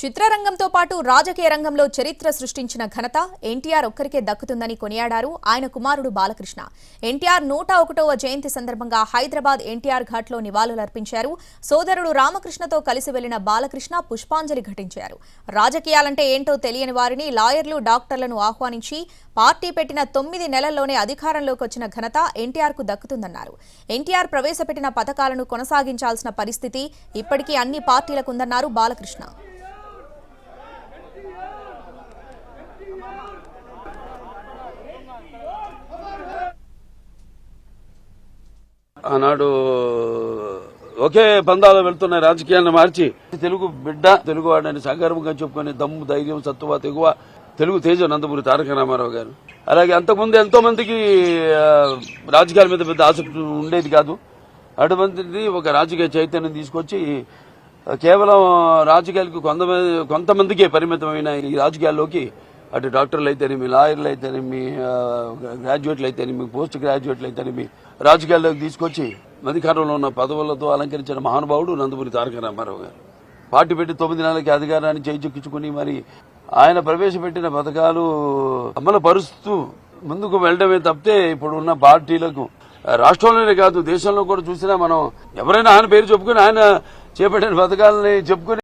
చిత్రరంగంతో పాటు రాజకీయ రంగంలో చరిత్ర సృష్టించిన ఘనత ఎన్టీఆర్ ఒక్కరికే దక్కుతుందని కొనియాడారు ఆయన కుమారుడు బాలకృష్ణ. ఎన్టీఆర్ నూట ఒకటవ జయంతి సందర్భంగా హైదరాబాద్ ఎన్టీఆర్ ఘాట్లో నివాళులర్పించారు. సోదరుడు రామకృష్ణతో కలిసి వెళ్ళిన బాలకృష్ణ పుష్పాంజలి ఘటించారు. రాజకీయాలంటే ఏంటో తెలియని వారిని లాయర్లు డాక్టర్లను ఆహ్వానించి పార్టీ పెట్టిన తొమ్మిది నెలల్లోనే అధికారంలోకి వచ్చిన ఘనత ఎన్టీఆర్కు దక్కుతుందన్నారు. ఎన్టీఆర్ ప్రవేశపెట్టిన పథకాలను కొనసాగించాల్సిన పరిస్థితి ఇప్పటికీ అన్ని పార్టీలకుందన్నారు బాలకృష్ణ. ఆనాడు ఒకే పందాలు వెళ్తున్న రాజకీయాన్ని మార్చి. తెలుగు బిడ్డ తెలుగు వాడని సంగర్భంగా చెప్పుకునే దమ్ము ధైర్యం సత్తువ తెగువ తెలుగు తేజ నందమూరి తారక రామారావు గారు. అలాగే అంతకుముందు ఎంతో మందికి రాజకీయాల మీద పెద్ద ఆసక్తి ఉండేది కాదు. అటువంటిది ఒక రాజకీయ చైతన్యం తీసుకొచ్చి కేవలం రాజకీయాలకు కొంతమంది కొంతమందికే పరిమితమైన ఈ రాజకీయాల్లోకి అటు డాక్టర్లు అయితేనేమి లాయర్లు అయితేనేమి గ్రాడ్యుయేట్లు అయితేనేమి పోస్ట్ గ్రాడ్యుయేట్లు అయితేనేమి రాజకీయాల్లోకి తీసుకొచ్చి అధికారంలో ఉన్న పదవులతో అలంకరించిన మహానుభావుడు నందమూరి తారక రామారావు గారు. పార్టీ పెట్టి తొమ్మిది నెలలకి అధికారాన్ని చేయించుకుని మరి ఆయన ప్రవేశపెట్టిన పథకాలు అమలు పరుస్తూ ముందుకు వెళ్ళడమే తప్పితే ఇప్పుడు ఉన్న పార్టీలకు రాష్ట్రంలోనే కాదు దేశంలో కూడా చూసినా మనం ఎవరైనా ఆయన పేరు చెప్పుకుని ఆయన చేపట్టిన పథకాలని చెప్పుకుని